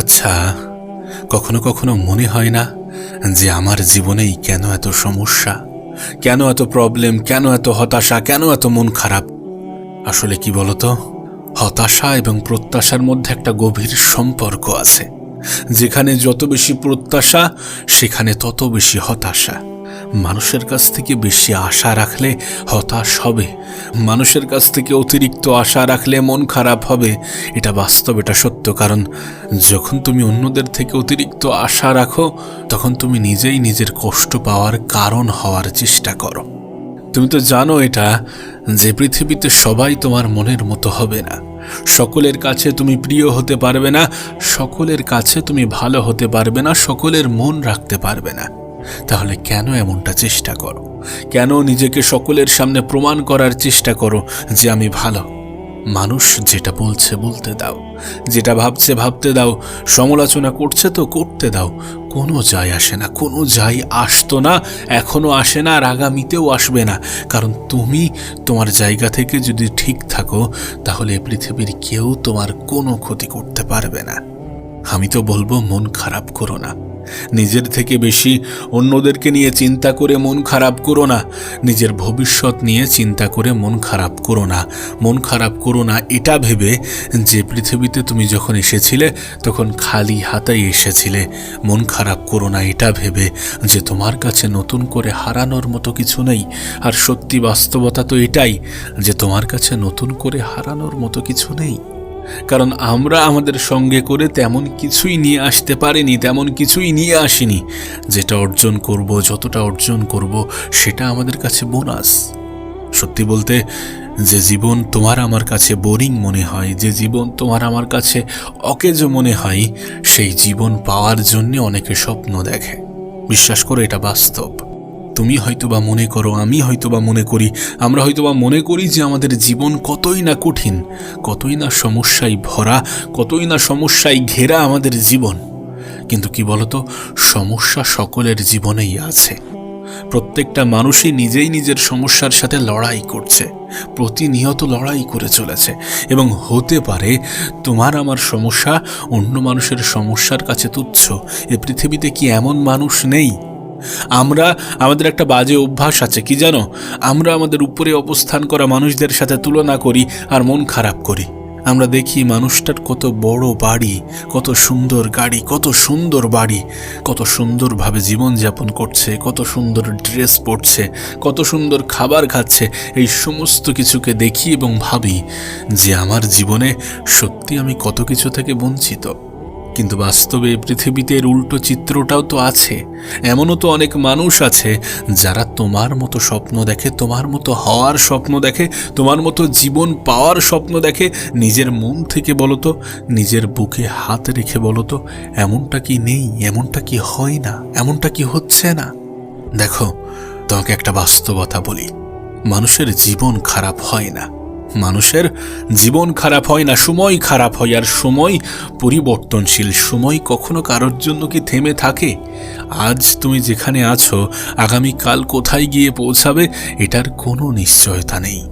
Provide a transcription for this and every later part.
আচ্ছা কখনো কখনো মনে হয় না যে আমার জীবনেই কেন এত সমস্যা, কেন এত প্রবলেম কেন এত হতাশা, কেন এত মন খারাপ? আসলে কি বলতো? হতাশা এবং প্রত্যাশার মধ্যে একটা গভীর সম্পর্ক আছে, যেখানে যত বেশি প্রত্যাশা, সেখানে তত বেশি হতাশা। মানুষের কাছ থেকে বেশি আশা রাখলে হতাশ হবে। মানুষের কাছ থেকে অতিরিক্ত আশা রাখলে মন খারাপ হবে। এটা বাস্তব, এটা সত্য। কারণ যখন তুমি অন্যদের থেকে অতিরিক্ত আশা রাখো, তখন তুমি নিজেই নিজের কষ্ট পাওয়ার কারণ হওয়ার চেষ্টা করো। তুমি তো জানো এটা, যে পৃথিবীতে সবাই তোমার মনের মতো হবে না। সকলের কাছে তুমি প্রিয় হতে পারবে না, সকলের কাছে তুমি ভালো হতে পারবে না, সকলের মন রাখতে পারবে না। তাহলে কেন এমনটা চেষ্টা করো? কেন নিজেকে সকলের সামনে প্রমাণ করার চেষ্টা করো যে আমি ভালো? মানুষ যেটা বলছে বলতে দাও, যেটা ভাবছে ভাবতে দাও, সমালোচনা করছে তো করতে দাও, কোনো যায় আসে না, কোনো যাই আসতো না, এখনও আসে না আর আগামীতেও আসবে না। কারণ তুমি তোমার জায়গা থেকে যদি ঠিক থাকো, তাহলে পৃথিবীর কেউ তোমার কোনো ক্ষতি করতে পারবে না। আমি তো বলব, মন খারাপ করো না। নিজের থেকে বেশি অন্যদেরকে নিয়ে চিন্তা করে মন খারাপ করো না। নিজের ভবিষ্যৎ নিয়ে চিন্তা করে মন খারাপ করো না। মন খারাপ করো না, এটা ভেবে যে পৃথিবীতে তুমি যখন এসেছিলে, তখন খালি হাতাই এসেছিলে। মন খারাপ করো না, এটা ভেবে যে তোমার কাছে নতুন করে হারানোর মতো কিছু নেই। আর সত্যি বাস্তবতা তো এটাই যে তোমার কাছে নতুন করে হারানোর মতো কিছু নেই। কারণ আমরা আমাদের সঙ্গে করে তেমন কিছুই নিয়ে আসতে পারিনি, তেমন কিছুই নিয়ে আসিনি। যেটা অর্জন করব, যতটা অর্জন করব, সেটা আমাদের কাছে বোনাস। সত্যি বলতে, যে জীবন তোমার আমার কাছে বোরিং মনে হয়, যে জীবন তোমার আমার কাছে অকেজ মনে হয়, সেই জীবন পাওয়ার জন্য অনেকে স্বপ্ন দেখে। বিশ্বাস করো, এটা বাস্তব। তুমি হয়তোবা মনে করো, আমি হয়তোবা মনে করি, আমরা হয়তোবা মনে করি যে আমাদের জীবন কতই না কঠিন, কতই না সমস্যায় ভরা, কতই না সমস্যায় ঘেরা আমাদের জীবন। কিন্তু কি বলতো, সমস্যা সকলের জীবনেই আছে। প্রত্যেকটা মানুষই নিজেই নিজের সমস্যার সাথে লড়াই করছে, প্রতিনিয়ত লড়াই করে চলেছে, এবং হতে পারে তোমার আমার সমস্যা অন্য মানুষের সমস্যার কাছে তুচ্ছ, এ পৃথিবীতে কি এমন মানুষ নেই? আমরা, আমাদের একটা বাজে অভ্যাস আছে, কি জানো? আমরা আমাদের উপরে অবস্থান করা মানুষদের সাথে তুলনা করি আর মন খারাপ করি। আমরা দেখি মানুষটার কত বড় বাড়ি, কত সুন্দর গাড়ি, কত সুন্দর বাড়ি, কত সুন্দরভাবে জীবনযাপন করছে, কত সুন্দর ড্রেস পরছে, কত সুন্দর খাবার খাচ্ছে, এই সমস্ত কিছুকে দেখি এবং ভাবি যে আমার জীবনে সত্যি আমি কত কিছু থেকে বঞ্চিত। কিন্তু বাস্তবে পৃথিবীতে এর উল্টো চিত্রটাও তো আছে। এমনও তো অনেক মানুষ আছে যারা তোমার মতো স্বপ্ন দেখে, তোমার মতো হওয়ার স্বপ্ন দেখে, তোমার মতো জীবন পাওয়ার স্বপ্ন দেখে নিজের মন থেকে বলো তো, নিজের বুকে হাত রেখে বলো তো, এমনটা কি নেই, এমনটা কি হয় না, এমনটা কি হচ্ছে না? দেখো, তোমাকে একটা বাস্তবতা বলি। মানুষের জীবন খারাপ হয় না। মানুষের জীবন খারাপ হয় না, সময় খারাপ হয়, আর সময় পরিবর্তনশীল। সময় কখনো কারোর জন্য কি থেমে থাকে? আজ তুমি যেখানে আছো, আগামীকাল কোথায় গিয়ে পৌঁছাবে, এটার কোনো নিশ্চয়তা নেই।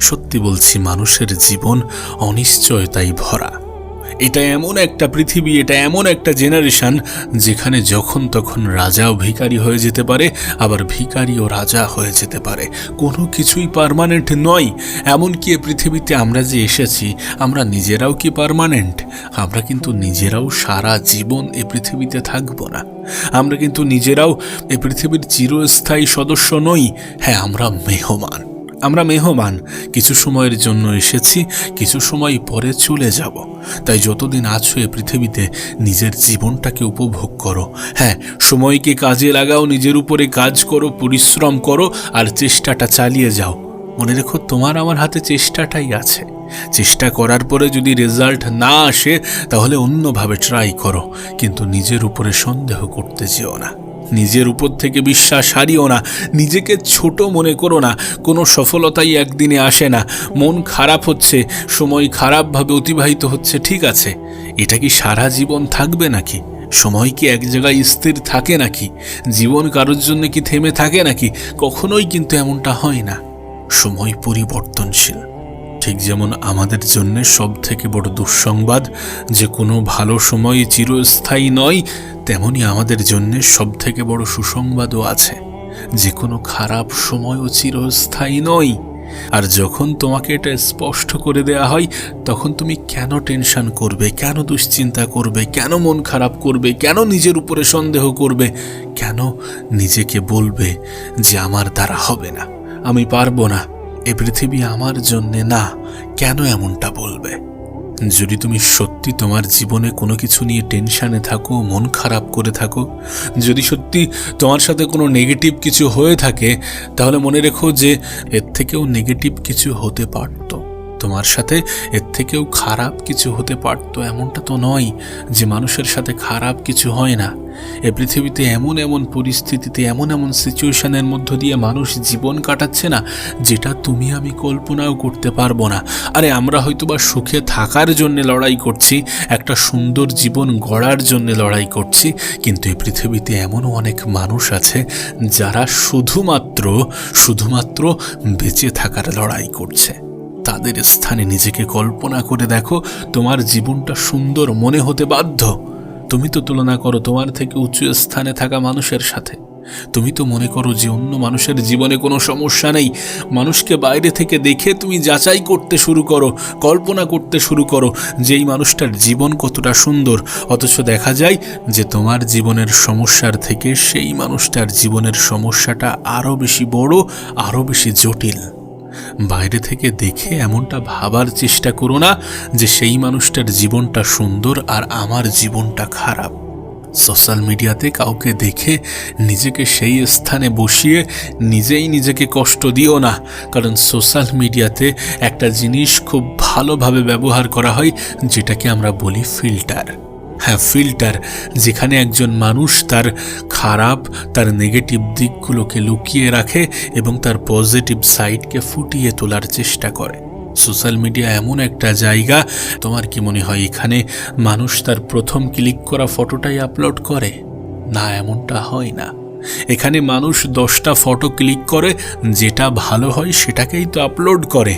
সত্যি বলছি, মানুষের জীবন অনিশ্চয়তাই ভরা। এটা এমন একটা পৃথিবী, এটা এমন একটা জেনারেশন যেখানে যখন তখন রাজাও ভিখারি হয়ে যেতে পারে, আবার ভিখারিও রাজা হয়ে যেতে পারে। কোনো কিছুই পারমানেন্ট নয়। এমনকি এ পৃথিবীতে আমরা যে এসেছি, আমরা নিজেরাও কি পার্মানেন্ট আমরা কিন্তু নিজেরাও সারা জীবন এ পৃথিবীতে থাকব না। আমরা কিন্তু নিজেরাও এ পৃথিবীর চিরস্থায়ী সদস্য নই। হ্যাঁ আমরা মেহমান। আমরা মেহমান, কিছু সময়ের জন্য এসেছি, কিছু সময় পরে চলে যাব। তাই যতদিন আছো এ পৃথিবীতে, নিজের জীবনটাকে উপভোগ করো। হ্যাঁ সময়কে কাজে লাগাও, নিজের উপরে কাজ করো, পরিশ্রম করো, আর চেষ্টাটা চালিয়ে যাও। মনে রেখো, তোমার আমার হাতে চেষ্টাটাই আছে। চেষ্টা করার পরে যদি রেজাল্ট না আসে, তাহলে অন্যভাবে ট্রাই করো, কিন্তু নিজের উপরে সন্দেহ করতে যেও না। নিজের উপর থেকে বিশ্বাস হারিও না, নিজেকে ছোট মনে করো না, কোনো সফলতাই একদিনে আসে না, মন খারাপ হচ্ছে, সময় খারাপভাবে অতিবাহিত হচ্ছে, ঠিক আছে, এটা কি সারা জীবন থাকবে নাকি? সময় কি এক জায়গায় স্থির থাকে নাকি? জীবন কারোর জন্য কি থেমে থাকে নাকি? কখনোই কিন্তু এমনটা হয় না। সময় পরিবর্তনশীল। ঠিক যেমন আমাদের জন্য সব থেকে বড় দুঃসংবাদ, যে কোনো ভালো সময় চিরস্থায়ী নয়, তেমনি আমাদের জন্য সব থেকে বড় সুসংবাদও আছে। যে কোনো খারাপ সময়ও চিরস্থায়ী নয়। আর যখন তোমাকে এটা স্পষ্ট করে দেয়া হয়, তখন তুমি কেন টেনশন করবে, কেন দুশ্চিন্তা করবে, কেন মন খারাপ করবে, কেন নিজের উপরে সন্দেহ করবে, কেন নিজেকে বলবে যে আমার দ্বারা হবে না, আমি পারব না। এ পৃথিবী আমার জন্যে না, কেন এমনটা বলবে? যদি তুমি সত্যি তোমার জীবনে কোনো কিছু নিয়ে টেনশানে থাকো, মন খারাপ করে থাকো, যদি সত্যি তোমার সাথে কোনো নেগেটিভ কিছু হয়ে থাকে, তাহলে মনে রেখো যে এর থেকেও নেগেটিভ কিছু হতে পারতো। তোমার সাথে, এর থেকেও খারাপ কিছু হতে পারতো এমনটা তো নয় যে মানুষের সাথে খারাপ কিছু হয় না। এ পৃথিবীতে এমন এমন পরিস্থিতিতে, এমন এমন সিচুয়েশনের মধ্য দিয়ে মানুষ জীবন কাটাচ্ছে না, যেটা তুমি আমি কল্পনাও করতে পারব না। আরে, আমরা হয়তো বা সুখে থাকার জন্য লড়াই করছি, একটা সুন্দর জীবন গড়ার জন্য লড়াই করছি, কিন্তু এই পৃথিবীতে এমনও অনেক মানুষ আছে যারা শুধুমাত্র শুধুমাত্র বেঁচে থাকার লড়াই করছে। তাদের স্থানে নিজেকে কল্পনা করে দেখো, তোমার জীবনটা সুন্দর মনে হতে বাধ্য। তুমি তো তুলনা করো তোমার থেকে উঁচু স্থানে থাকা মানুষের সাথে। তুমি তো মনে করো যে অন্য মানুষের জীবনে কোনো সমস্যা নেই। মানুষকে বাইরে থেকে দেখে তুমি যাচাই করতে শুরু করো, কল্পনা করতে শুরু করো যে এই মানুষটার জীবন কতটা সুন্দর। অথচ দেখা যায় যে তোমার জীবনের সমস্যার থেকে সেই মানুষটার জীবনের সমস্যাটা আরও বেশি বড় আরও বেশি জটিল। বাইরে থেকে দেখে এমনটা ভাবার চেষ্টা করো না যে সেই মানুষটার জীবনটা সুন্দর আর আমার জীবনটা খারাপ। সোশ্যাল মিডিয়াতে কাউকে দেখে নিজেকে সেই স্থানে বসিয়ে নিজেই নিজেকে কষ্ট দিও না, কারণ সোশ্যাল মিডিয়াতে একটা জিনিস খুব ভালোভাবে ব্যবহার করা হয়, যেটাকে আমরা বলি ফিল্টার। হ্যাঁ ফিল্টার যেখানে একজন মানুষ তার খারাপ, তার নেগেটিভ দিকগুলোকে লুকিয়ে রাখে এবং তার পজিটিভ সাইডকে ফুটিয়ে তোলার চেষ্টা করে। সোশ্যাল মিডিয়া এমন একটা জায়গা, তোমার কি মনে হয় এখানে মানুষ তার প্রথম ক্লিক করা ফটোটাই আপলোড করে? না, এমনটা হয় না। এখানে মানুষ দশটা ফটো ক্লিক করে, যেটা ভালো হয় সেটাকেই তো আপলোড করে।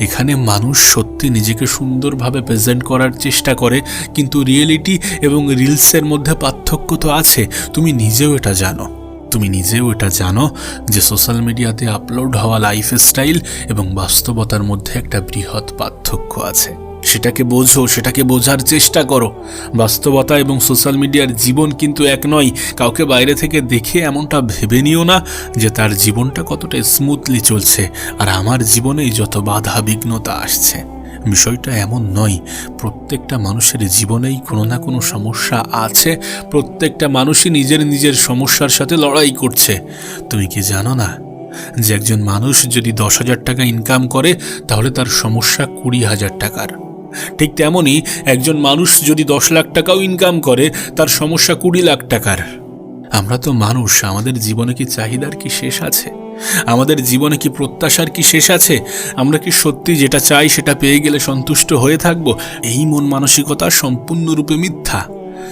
এখানে মানুষ সত্যি নিজেকে সুন্দরভাবে প্রেজেন্ট করার চেষ্টা করে, কিন্তু রিয়েলিটি এবং রিলসের মধ্যে পার্থক্য তো আছে। তুমি নিজেও এটা জানো। তুমি নিজেও এটা জানো যে সোশ্যাল মিডিয়াতে আপলোড হওয়া লাইফস্টাইল এবং বাস্তবতার মধ্যে একটা বৃহৎ পার্থক্য আছে। সেটাকে বোঝো, সেটাকে বোঝার চেষ্টা করো। বাস্তবতা এবং সোশ্যাল মিডিয়ার জীবন কিন্তু এক নয়। কাউকে বাইরে থেকে দেখে এমনটা ভেবে নিও না যে তার জীবনটা কতটা স্মুথলি চলছে আর আমার জীবনেই যত বাধা বিঘ্নতা আসছে। বিষয়টা এমন নয়, প্রত্যেকটা মানুষের জীবনেই কোনো না কোনো সমস্যা আছে। প্রত্যেকটা মানুষই নিজের নিজের সমস্যার সাথে লড়াই করছে। তুমি কি জানো না যে একজন মানুষ যদি দশ হাজার টাকা ইনকাম করে, তাহলে তার সমস্যা কুড়ি হাজার টাকার। ঠিক তেমনই একজন মানুষ যদি দশ লাখ টাকাও ইনকাম করে, তার সমস্যা কুড়ি লাখ টাকার। আমরা তো মানুষ, আমাদের জীবনে কি চাহিদার কি শেষ আছে? আমাদের জীবনে কি প্রত্যাশার কি শেষ আছে? আমরা কি সত্যি যেটা চাই সেটা পেয়ে গেলে সন্তুষ্ট হয়ে থাকব? এই মন মানসিকতা সম্পূর্ণরূপে মিথ্যা।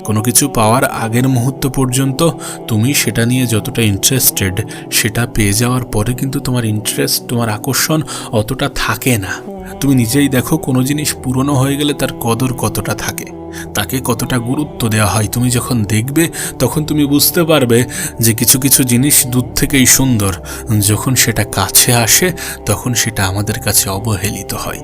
কোনো কিছু পাওয়ার আগের মুহূর্ত পর্যন্ত তুমি সেটা নিয়ে যতটা ইন্টারেস্টেড সেটা পেয়ে যাওয়ার পরে কিন্তু তোমার ইন্টারেস্ট তোমার আকর্ষণ অতটা থাকে না। তুমি নিজেই দেখো কোনো জিনিস পুরনো হয়ে গেলে তার কদর কতটা থাকে। তাকে কতটা গুরুত্ব দেওয়া হয় তুমি যখন দেখবে, তখন তুমি বুঝতে পারবে যে কিছু কিছু জিনিস দূর থেকেই সুন্দর। যখন সেটা কাছে আসে, তখন সেটা আমাদের কাছে অবহেলিত হয়।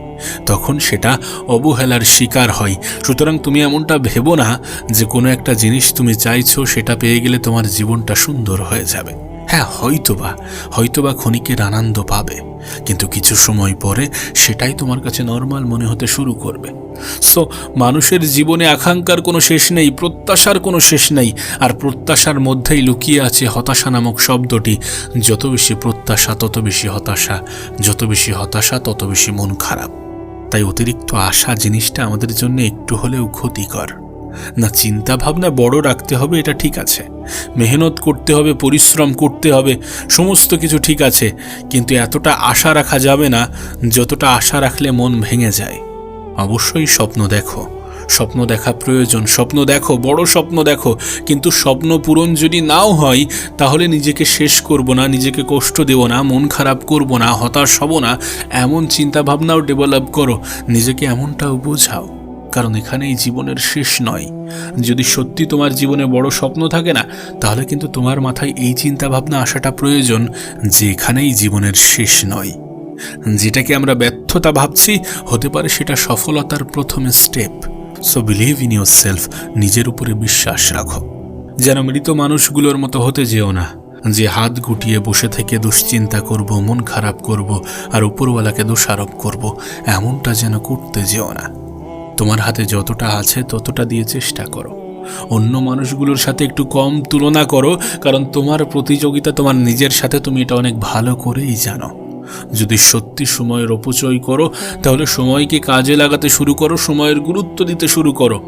তখন সেটা অবহেলার শিকার হয়। সুতরাং তুমি এমনটা ভেবো না যে কোনো একটা জিনিস তুমি চাইছো সেটা পেয়ে গেলে তোমার জীবনটা সুন্দর হয়ে যাবে। হ্যাঁ হয়তোবা। হয়তোবা ক্ষণিকের আনন্দ পাবে। কিন্তু কিছু সময় পরে সেটাই তোমার কাছে নর্মাল মনে হতে শুরু করবে। সো মানুষের জীবনে আকাঙ্ক্ষার কোনো শেষ নেই, প্রত্যাশার কোনো শেষ নেই, আর প্রত্যাশার মধ্যেই লুকিয়ে আছে হতাশা নামক শব্দটি। যত বেশি প্রত্যাশা, তত বেশি হতাশা। যত বেশি হতাশা, তত বেশি মন খারাপ। তাই অতিরিক্ত আশা জিনিসটা আমাদের জন্য একটু হলেও ক্ষতিকর। না চিন্তা ভাবনা বড় রাখতে হবে, এটা ঠিক আছে। মেহনত করতে হবে, পরিশ্রম করতে হবে, সমস্ত কিছু ঠিক আছে, কিন্তু এতটা আশা রাখা যাবে না, যতটা আশা রাখলে মন ভেঙে যায়। অবশ্যই স্বপ্ন দেখো। স্বপ্ন দেখা প্রয়োজন, স্বপ্ন দেখো, বড় স্বপ্ন দেখো, কিন্তু স্বপ্ন পূরণ যদি নাও হয়, তাহলে নিজেকে শেষ করব না, নিজেকে কষ্ট দেব না, মন খারাপ করব না, হতাশ হব না, এমন চিন্তা ভাবনাও ডেভেলপ করো, নিজেকে এমনটাও বোঝাও। কারণ এখানেই জীবনের শেষ নয়। যদি সত্যি তোমার জীবনে বড় স্বপ্ন থাকে না, তাহলে কিন্তু তোমার মাথায় এই চিন্তা ভাবনা আসাটা প্রয়োজন যে এখানেই জীবনের শেষ নয়। যেটাকে আমরা ব্যর্থতা ভাবছি, হতে পারে সেটা সফলতার প্রথম step. So believe in yourself নিজের উপরে বিশ্বাস রাখো। যেন মৃত মানুষগুলোর মতো হতে যেও না। যে হাত গুটিয়ে বসে থেকে দুশ্চিন্তা করব, মন খারাপ করব, আর উপরওয়ালাকে দোষারোপ করব, এমনটা যেন করতে যেও না। তোমার হাতে যতটা আছে ততটা দিয়ে চেষ্টা করো। অন্য মানুষগুলোর সাথে একটু কম তুলনা করো, কারণ তোমার প্রতিযোগিতা তোমার নিজের সাথে তুমি এটা অনেক ভালো করেই জানো। যদি সত্যি সময়ের অপচয় করো, তাহলে সময়কে কাজে লাগাতে শুরু করো, সময়ের গুরুত্ব দিতে শুরু করো।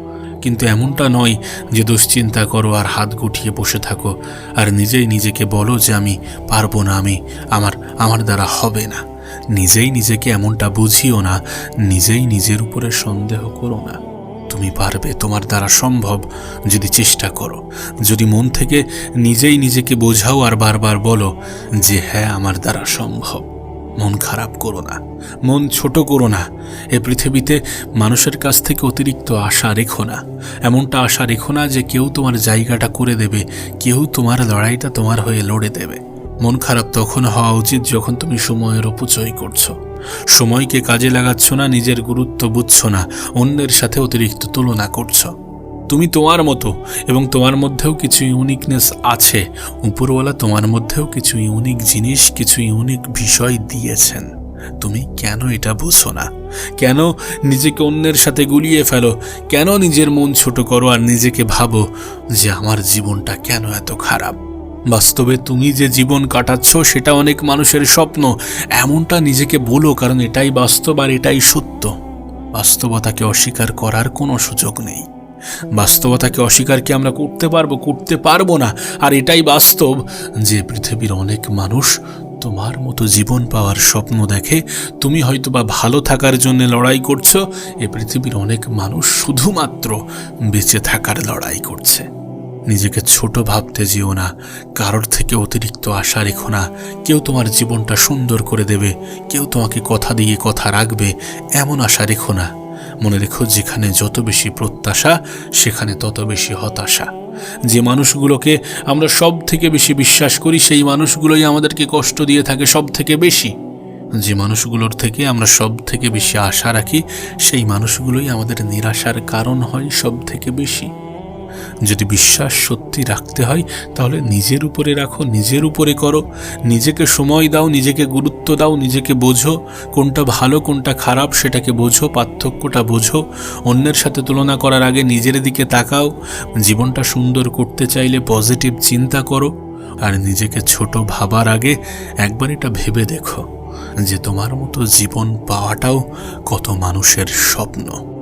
কিন্তু এমনটা নয় যে দুশ্চিন্তা করো আর হাত গুটিয়ে বসে থাকো, আর নিজেই নিজেকে বলো যে আমি পারব না, আমি আমার আমার দ্বারা হবে না। নিজেই নিজেকে এমনটা বুঝিও না, নিজেই নিজের উপরে সন্দেহ করো না। তুমি পারবে, তোমার দ্বারা সম্ভব, যদি চেষ্টা করো। যদি মন থেকে নিজেই নিজেকে বোঝাও আর বারবার বলো যে হ্যাঁ আমার দ্বারা সম্ভব, মন খারাপ করো না, মন ছোট করো না। এ পৃথিবীতে মানুষের কাছ থেকে অতিরিক্ত আশা রেখো না। এমনটা আশা রেখো না যে কেউ তোমার জায়গাটা করে দেবে, কেউ তোমার লড়াইটা তোমার হয়ে লড়ে দেবে। মন খারাপ তখন হওয়া উচিত যখন তুমি সময়ের অপচয় করছ। সময়কে কাজে লাগাচ্ছ না, নিজের গুরুত্ব বুঝছ না, অন্যের সাথে অতিরিক্ত তুলনা করছ। তুমি তোমার মতো এবং তোমার মধ্যেও কিছু ইউনিকনেস আছে। উপরওয়ালা তোমার মধ্যেও কিছু ইউনিক জিনিস, কিছু ইউনিক বিষয় দিয়েছেন। তুমি কেন এটা বুঝো না? কেন নিজেকে অন্যের সাথে গুলিয়ে ফেলো? কেন নিজের মন ছোট করো আর নিজেকে ভাবো যে আমার জীবনটা কেন এত খারাপ? বাস্তবে তুমি যে জীবন কাটাচ্ছ, সেটা অনেক মানুষের স্বপ্ন। এমনটা নিজেকে বলো, কারণ এটাই বাস্তব আর এটাই সত্য। বাস্তবতাকে অস্বীকার করার কোনো সুযোগ নেই। বাস্তবতাকে অস্বীকার কি আমরা করতে পারব? করতে পারব না। আর এটাই বাস্তব যে পৃথিবীর অনেক মানুষ তোমার মতো জীবন পাওয়ার স্বপ্ন দেখে, তুমি হয়তো বা ভালো থাকার জন্য লড়াই করছ। এ পৃথিবীর অনেক মানুষ শুধুমাত্র বেঁচে থাকার লড়াই করছে। নিজেকে ছোট ভাবতে যেও না। কারোর থেকে অতিরিক্ত আশা রেখো না। কেউ তোমার জীবনটা সুন্দর করে দেবে। কেউ তোমাকে কথা দিয়ে কথা রাখবে। এমন আশা রেখো না। মনে রেখো, যেখানে যত বেশি প্রত্যাশা, সেখানে তত বেশি হতাশা। যে মানুষগুলোকে আমরা সব থেকে বেশি বিশ্বাস করি, সেই মানুষগুলোই আমাদেরকে কষ্ট দিয়ে থাকে সব থেকে বেশি। যে মানুষগুলোর থেকে আমরা সব থেকে বেশি আশা রাখি, সেই মানুষগুলোই আমাদের নিরাশার কারণ হয় সব থেকে বেশি। যদি বিশ্বাস সত্যি রাখতে হয়, তাহলে নিজের উপরে রাখো, নিজের উপরে করো। নিজেকে সময় দাও, নিজেকে গুরুত্ব দাও, নিজেকে বোঝো। কোনটা ভালো, কোনটা খারাপ, সেটাকে বোঝো, পার্থক্যটা বোঝো। অন্যের সাথে তুলনা করার আগে নিজের দিকে তাকাও। জীবনটা সুন্দর করতে চাইলে পজিটিভ চিন্তা করো। আর নিজেকে ছোট ভাবার আগে একবার এটা ভেবে দেখো যে তোমার মতো জীবন পাওয়াটাও কত মানুষের স্বপ্ন।